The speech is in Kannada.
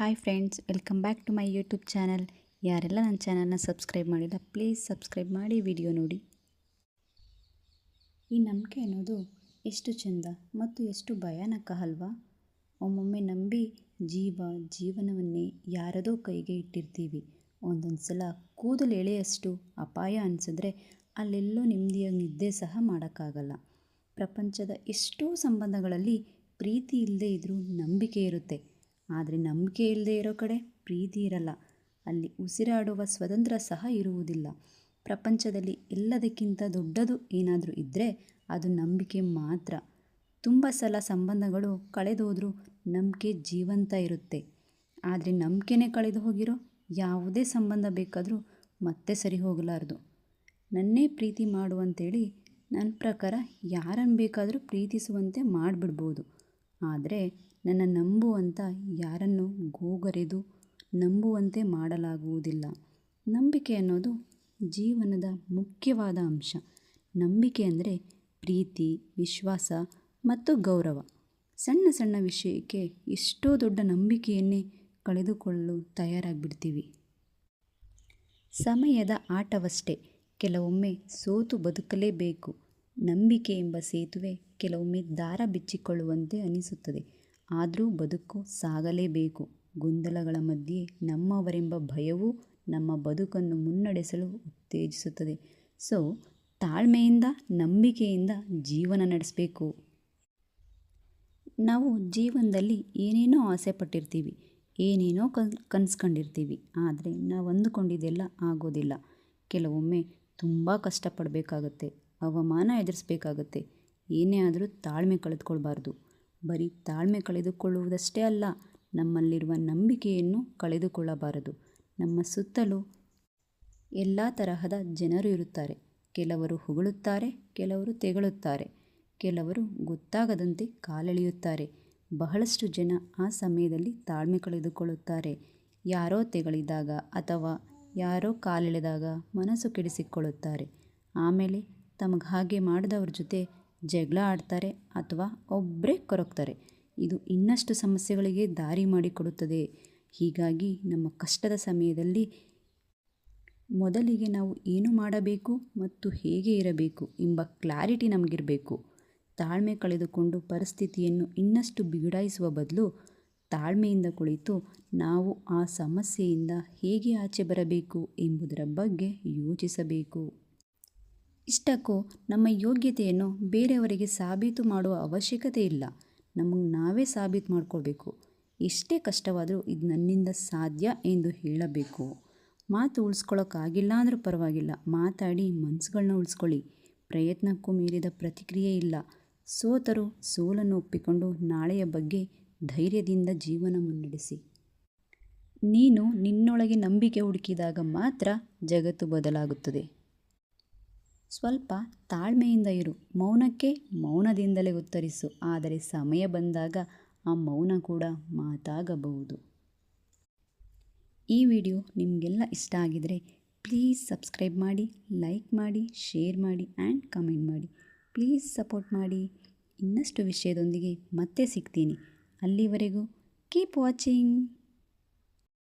Hi friends, welcome back to my YouTube channel. ಯಾರೆಲ್ಲ ನನ್ನ ಚಾನಲ್ನ ಸಬ್ಸ್ಕ್ರೈಬ್ ಮಾಡಿಲ್ಲ, ಪ್ಲೀಸ್ ಸಬ್ಸ್ಕ್ರೈಬ್ ಮಾಡಿ ವಿಡಿಯೋ ನೋಡಿ. ಈ ನಂಬಿಕೆ ಅನ್ನೋದು ಎಷ್ಟು ಚೆಂದ ಮತ್ತು ಎಷ್ಟು ಭಯಾನಕ ಅಲ್ವಾ? ಒಮ್ಮೊಮ್ಮೆ ನಂಬಿ ಜೀವ ಜೀವನವನ್ನೇ ಯಾರದೋ ಕೈಗೆ ಇಟ್ಟಿರ್ತೀವಿ. ಒಂದೊಂದು ಸಲ ಕೂದಲು ಎಳೆಯಷ್ಟು ಅಪಾಯ ಅನಿಸಿದ್ರೆ ಅಲ್ಲೆಲ್ಲೋ ನೆಮ್ಮದಿಯಾಗಿ ನಿದ್ದೆ ಸಹ ಮಾಡೋಕ್ಕಾಗಲ್ಲ. ಪ್ರಪಂಚದ ಎಷ್ಟೋ ಸಂಬಂಧಗಳಲ್ಲಿ ಪ್ರೀತಿ ಇಲ್ಲದೆ ಇದ್ದರೂ ನಂಬಿಕೆ ಇರುತ್ತೆ. ಆದರೆ ನಂಬಿಕೆ ಇಲ್ಲದೆ ಇರೋ ಕಡೆ ಪ್ರೀತಿ ಇರಲ್ಲ. ಅಲ್ಲಿ ಉಸಿರಾಡುವ ಸ್ವತಂತ್ರ ಸಹ ಇರುವುದಿಲ್ಲ. ಪ್ರಪಂಚದಲ್ಲಿ ಎಲ್ಲದಕ್ಕಿಂತ ದೊಡ್ಡದು ಏನಾದರೂ ಇದ್ದರೆ ಅದು ನಂಬಿಕೆ ಮಾತ್ರ. ತುಂಬ ಸಲ ಸಂಬಂಧಗಳು ಕಳೆದೋದ್ರೂ ನಂಬಿಕೆ ಜೀವಂತ ಇರುತ್ತೆ. ಆದರೆ ನಂಬಿಕೆನೇ ಕಳೆದು ಹೋಗಿರೋ ಯಾವುದೇ ಸಂಬಂಧ ಬೇಕಾದರೂ ಮತ್ತೆ ಸರಿ ಹೋಗಲಾರದು. ನನ್ನೇ ಪ್ರೀತಿ ಮಾಡು ಅಂತೇಳಿ ನನ್ನ ಪ್ರಕಾರ ಯಾರನ್ನು ಬೇಕಾದರೂ ಪ್ರೀತಿಸುವಂತೆ ಮಾಡಿಬಿಡ್ಬೋದು. ಆದರೆ ನನ್ನ ನಂಬುವಂಥ ಯಾರನ್ನು ಗೋಗರೆದು ನಂಬುವಂತೆ ಮಾಡಲಾಗುವುದಿಲ್ಲ. ನಂಬಿಕೆ ಅನ್ನೋದು ಜೀವನದ ಮುಖ್ಯವಾದ ಅಂಶ. ನಂಬಿಕೆ ಅಂದರೆ ಪ್ರೀತಿ, ವಿಶ್ವಾಸ ಮತ್ತು ಗೌರವ. ಸಣ್ಣ ಸಣ್ಣ ವಿಷಯಕ್ಕೆ ಎಷ್ಟೋ ದೊಡ್ಡ ನಂಬಿಕೆಯನ್ನೇ ಕಳೆದುಕೊಳ್ಳಲು ತಯಾರಾಗಿಬಿಡ್ತೀವಿ. ಸಮಯದ ಆಟವಷ್ಟೇ. ಕೆಲವೊಮ್ಮೆ ಸೋತು ಬದುಕಲೇಬೇಕು. ನಂಬಿಕೆ ಎಂಬ ಸೇತುವೆ ಕೆಲವೊಮ್ಮೆ ದಾರ ಬಿಚ್ಚಿಕೊಳ್ಳುವಂತೆ ಅನಿಸುತ್ತದೆ. ಆದರೂ ಬದುಕು ಸಾಗಲೇಬೇಕು. ಗೊಂದಲಗಳ ಮಧ್ಯೆ ನಮ್ಮವರೆಂಬ ಭಯವು ನಮ್ಮ ಬದುಕನ್ನು ಮುನ್ನಡೆಸಲು ಉತ್ತೇಜಿಸುತ್ತದೆ. ಸೊ, ತಾಳ್ಮೆಯಿಂದ, ನಂಬಿಕೆಯಿಂದ ಜೀವನ ನಡೆಸಬೇಕು. ನಾವು ಜೀವನದಲ್ಲಿ ಏನೇನೋ ಆಸೆ ಪಟ್ಟಿರ್ತೀವಿ, ಏನೇನೋ ಕನ್ ಕನ್ಸ್ಕೊಂಡಿರ್ತೀವಿ, ಆದರೆ ನಾವು ಅಂದುಕೊಂಡಿದ್ದೆಲ್ಲ ಆಗೋದಿಲ್ಲ. ಕೆಲವೊಮ್ಮೆ ತುಂಬ ಕಷ್ಟಪಡಬೇಕಾಗತ್ತೆ. ಅವಮಾನ ಎದುರಿಸಬೇಕಾಗತ್ತೆ. ಏನೇ ಆದರೂ ತಾಳ್ಮೆ ಕಳೆದುಕೊಳ್ಬಾರ್ದು. ಬರೀ ತಾಳ್ಮೆ ಕಳೆದುಕೊಳ್ಳುವುದಷ್ಟೇ ಅಲ್ಲ, ನಮ್ಮಲ್ಲಿರುವ ನಂಬಿಕೆಯನ್ನು ಕಳೆದುಕೊಳ್ಳಬಾರದು. ನಮ್ಮ ಸುತ್ತಲೂ ಎಲ್ಲ ತರಹದ ಜನರು ಇರುತ್ತಾರೆ. ಕೆಲವರು ಹೊಗಳುತ್ತಾರೆ, ಕೆಲವರು ತೆಗಳುತ್ತಾರೆ. ಕೆಲವರು ಗೊತ್ತಾಗದಂತೆ ಕಾಲೆಳೆಯುತ್ತಾರೆ. ಬಹಳಷ್ಟು ಜನ ಆ ಸಮಯದಲ್ಲಿ ತಾಳ್ಮೆ ಕಳೆದುಕೊಳ್ಳುತ್ತಾರೆ. ಯಾರೋ ತೆಗಳಿದಾಗ ಅಥವಾ ಯಾರೋ ಕಾಲೆಳೆದಾಗ ಮನಸ್ಸು ಕೆಡಿಸಿಕೊಳ್ಳುತ್ತಾರೆ. ಆಮೇಲೆ ತಮಗೆ ಹಾಗೆ ಮಾಡಿದವ್ರ ಜೊತೆ ಜಗಳ ಆಡ್ತಾರೆ ಅಥವಾ ಒಬ್ಬರೇ ಕೊರಗ್ತಾರೆ. ಇದು ಇನ್ನಷ್ಟು ಸಮಸ್ಯೆಗಳಿಗೆ ದಾರಿ ಮಾಡಿಕೊಡುತ್ತದೆ. ಹೀಗಾಗಿ ನಮ್ಮ ಕಷ್ಟದ ಸಮಯದಲ್ಲಿ ಮೊದಲಿಗೆ ನಾವು ಏನು ಮಾಡಬೇಕು ಮತ್ತು ಹೇಗೆ ಇರಬೇಕು ಎಂಬ ಕ್ಲಾರಿಟಿ ನಮಗಿರಬೇಕು. ತಾಳ್ಮೆ ಕಳೆದುಕೊಂಡು ಪರಿಸ್ಥಿತಿಯನ್ನು ಇನ್ನಷ್ಟು ಬಿಗಡಾಯಿಸುವ ಬದಲು ತಾಳ್ಮೆಯಿಂದ ಕುಳಿತು ನಾವು ಆ ಸಮಸ್ಯೆಯಿಂದ ಹೇಗೆ ಆಚೆ ಬರಬೇಕು ಎಂಬುದರ ಬಗ್ಗೆ ಯೋಚಿಸಬೇಕು. ಇಷ್ಟಕ್ಕೂ ನಮ್ಮ ಯೋಗ್ಯತೆಯನ್ನು ಬೇರೆಯವರಿಗೆ ಸಾಬೀತು ಮಾಡುವ ಅವಶ್ಯಕತೆ ಇಲ್ಲ. ನಮಗೆ ನಾವೇ ಸಾಬೀತು ಮಾಡ್ಕೋಬೇಕು ಎಷ್ಟೇ ಕಷ್ಟವಾದರೂ ಇದು ನನ್ನಿಂದ ಸಾಧ್ಯ ಎಂದು ಹೇಳಬೇಕು. ಮಾತು ಉಳಿಸ್ಕೊಳ್ಳೋಕ್ಕಾಗಿಲ್ಲ ಅಂದರೂ ಪರವಾಗಿಲ್ಲ. ಮಾತಾಡಿ ಮನಸ್ಸುಗಳನ್ನ ಉಳಿಸ್ಕೊಳ್ಳಿ. ಪ್ರಯತ್ನಕ್ಕೂ ಮೀರಿದ ಪ್ರತಿಕ್ರಿಯೆ ಇಲ್ಲ. ಸೋತರು ಸೋಲನ್ನು ಒಪ್ಪಿಕೊಂಡು ನಾಳೆಯ ಬಗ್ಗೆ ಧೈರ್ಯದಿಂದ ಜೀವನ ಮುನ್ನಡೆಸಿ ನೀನು ನಿನ್ನೊಳಗೆ ನಂಬಿಕೆ ಹುಡುಕಿದಾಗ ಮಾತ್ರ ಜಗತ್ತು ಬದಲಾಗುತ್ತದೆ. ಸ್ವಲ್ಪ ತಾಳ್ಮೆಯಿಂದ ಇರು. ಮೌನಕ್ಕೆ ಮೌನದಿಂದಲೇ ಉತ್ತರಿಸು. ಆದರೆ ಸಮಯ ಬಂದಾಗ ಆ ಮೌನ ಕೂಡ ಮಾತಾಗಬಹುದು. ಈ ವಿಡಿಯೋ ನಿಮಗೆಲ್ಲ ಇಷ್ಟ ಆಗಿದರೆ ಪ್ಲೀಸ್ ಸಬ್ಸ್ಕ್ರೈಬ್ ಮಾಡಿ, ಲೈಕ್ ಮಾಡಿ, ಶೇರ್ ಮಾಡಿ ಆ್ಯಂಡ್ ಕಮೆಂಟ್ ಮಾಡಿ. ಪ್ಲೀಸ್ ಸಪೋರ್ಟ್ ಮಾಡಿ. ಇನ್ನಷ್ಟು ವಿಷಯದೊಂದಿಗೆ ಮತ್ತೆ ಸಿಗ್ತೀನಿ. ಅಲ್ಲಿವರೆಗೂ ಕೀಪ್ ವಾಚಿಂಗ್